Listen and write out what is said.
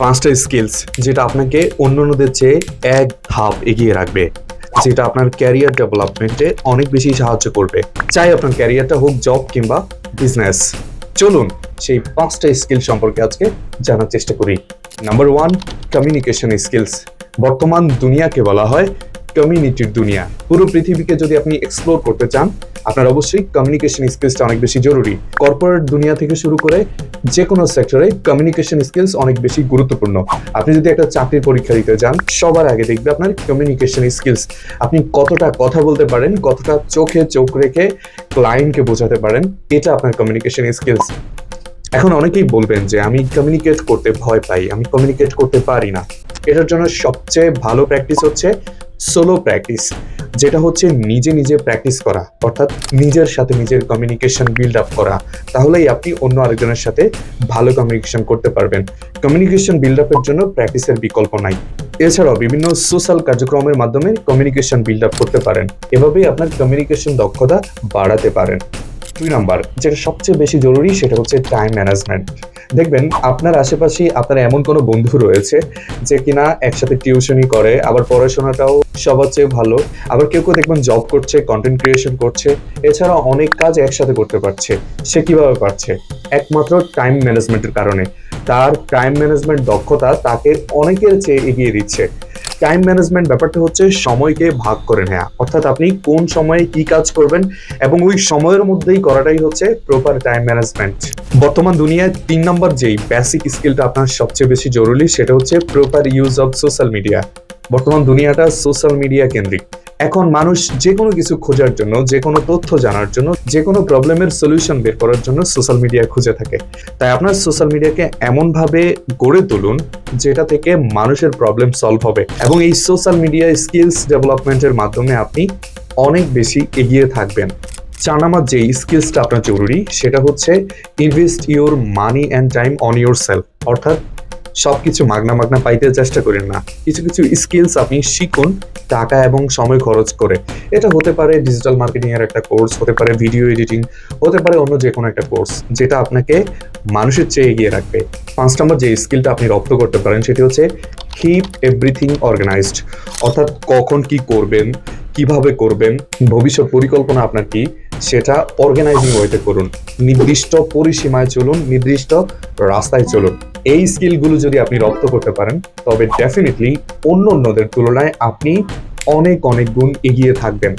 পাঁচটা স্কিলস যেটা আপনাকে অন্যান্যদের চেয়ে এক ধাপ এগিয়ে রাখবে, যেটা আপনার ক্যারিয়ার ডেভেলপমেন্টে অনেক বেশি সাহায্য করবে। চাই আপনার ক্যারিয়ারটা হোক জব কিংবা বিজনেস চলুন সেই পাঁচটা স্কিল সম্পর্কে আজকে জানার চেষ্টা করি। নাম্বার ওয়ান কমিউনিকেশন স্কিলস বর্তমান দুনিয়াকে বলা হয় কমিউনিটির দুনিয়া। পুরো পৃথিবীকে যদি আপনি এক্সপ্লোর করতে চান, আপনার অবশ্যই কমিউনিকেশন স্কিলসটা অনেক বেশি জরুরি। কর্পোরেট দুনিয়া থেকে শুরু করে যে কোনো সেক্টরে কমিউনিকেশন স্কিলস অনেক বেশি গুরুত্বপূর্ণ। আপনি যদি একটা চাকরির পরীক্ষা দিতে যান, সবার আগে দেখবে আপনার কমিউনিকেশন স্কিলস আপনি কতটা কথা বলতে পারেন, কতটা চোখে চোখ রেখে ক্লায়েন্টকে বোঝাতে পারেন, এটা আপনার কমিউনিকেশন স্কিলস এখন অনেকেই বলবেন যে, আমি কমিউনিকেট করতে ভয় পাই, আমি কমিউনিকেট করতে পারি না। এটার জন্য সবচেয়ে ভালো প্র্যাকটিস হচ্ছে সোলো প্র্যাকটিস যেটা হচ্ছে নিজে নিজে প্র্যাকটিস করা, অর্থাৎ নিজের সাথে নিজের কমিউনিকেশন বিল্ড আপ করা। তাহলেই আপনি অন্য আরেকজনের সাথে ভালো কমিউনিকেশন করতে পারবেন। কমিউনিকেশন বিল্ড আপের জন্য প্র্যাকটিসের বিকল্প নাই। এছাড়াও বিভিন্ন সোশ্যাল কার্যক্রমের মাধ্যমে কমিউনিকেশন বিল্ড আপ করতে পারেন। এভাবেই আপনার কমিউনিকেশন দক্ষতা বাড়াতে পারেন। দুই নাম্বার, যেটা সবচেয়ে বেশি জরুরি, সেটা হচ্ছে টাইম ম্যানেজমেন্ট দেখবেন, আপনার আশেপাশে আপনার এমন কোনো বন্ধু রয়েছে যে কিনা একসাথে টিউশনই করে, আবার পড়াশোনাটাও সবার চেয়ে ভালো। আবার কেউ কেউ দেখবেন জব করছে কন্টেন্ট ক্রিয়েশন করছে এছাড়া অনেক কাজ একসাথে করতে পারছে। সে কীভাবে পারছে? একমাত্র টাইম ম্যানেজমেন্টের কারণে। তার টাইম ম্যানেজমেন্ট দক্ষতা তাকে অনেকের চেয়ে এগিয়ে দিচ্ছে। টাইম ম্যানেজমেন্ট ব্যাপারটা হচ্ছে সময়কে ভাগ করে নেওয়া অর্থাৎ আপনি কোন সময়ে কি কাজ করবেন এবং ওই সময়ের মধ্যেই করাটাই হচ্ছে প্রপার টাইম ম্যানেজমেন্ট বর্তমান দুনিয়ায় তিন নম্বর যেই বেসিক স্কিলটা আপনার সবচেয়ে বেশি জরুরি সেটা হচ্ছে proper use of social media বর্তমান দুনিয়াটা সোশ্যাল মিডিয়া কেন্দ্রিক। এখন মানুষ যে কোনো কিছু খোঁজার জন্য, যে কোনো তথ্য জানার জন্য, যে কোনো প্রবলেমের সলিউশন বের করার জন্য সোশ্যাল মিডিয়া খুঁজে থাকে। তাই আপনার সোশ্যাল মিডিয়াকে এমনভাবে গড়ে তুলুন, যেটা থেকে মানুষের প্রবলেম সলভ হবে। এবং এই সোশ্যাল মিডিয়া স্কিলস ডেভেলপমেন্টের মাধ্যমে আপনি অনেক বেশি এগিয়ে থাকবেন। চার নাম্বার যে স্কিলসটা আপনার জরুরি, সেটা হচ্ছে invest your money and time on yourself অর্থাৎ সবকিছু মাগনা মাগনা পাইতে চেষ্টা করেন না। কিছু কিছু স্কিলস আপনি শিখুন, টাকা এবং সময় খরচ করে। এটা হতে পারে ডিজিটাল মার্কেটিং এর একটা কোর্স হতে পারে ভিডিও এডিটিং হতে পারে অন্য যে কোনো একটা কোর্স যেটা আপনাকে মানুষের চেয়ে এগিয়ে রাখবে। পাঁচ নম্বর যে স্কিলটা আপনি রপ্ত করতে পারেন, সেটি হচ্ছে কিপ এভরিথিং অর্গানাইজড অর্থাৎ কখন কি করবেন, কীভাবে করবেন, ভবিষ্যৎ পরিকল্পনা আপনার কি, সেটা অর্গানাইজিং ওয়েতে করুন। নির্দিষ্ট পরিসীমায় চলুন, নির্দিষ্ট রাস্তায় চলুন। এই স্কিলগুলো যদি আপনি রপ্ত করতে পারেন, তবে ডেফিনেটলি অন্য অন্যদের তুলনায় আপনি অনেক অনেক গুণ এগিয়ে থাকবেন।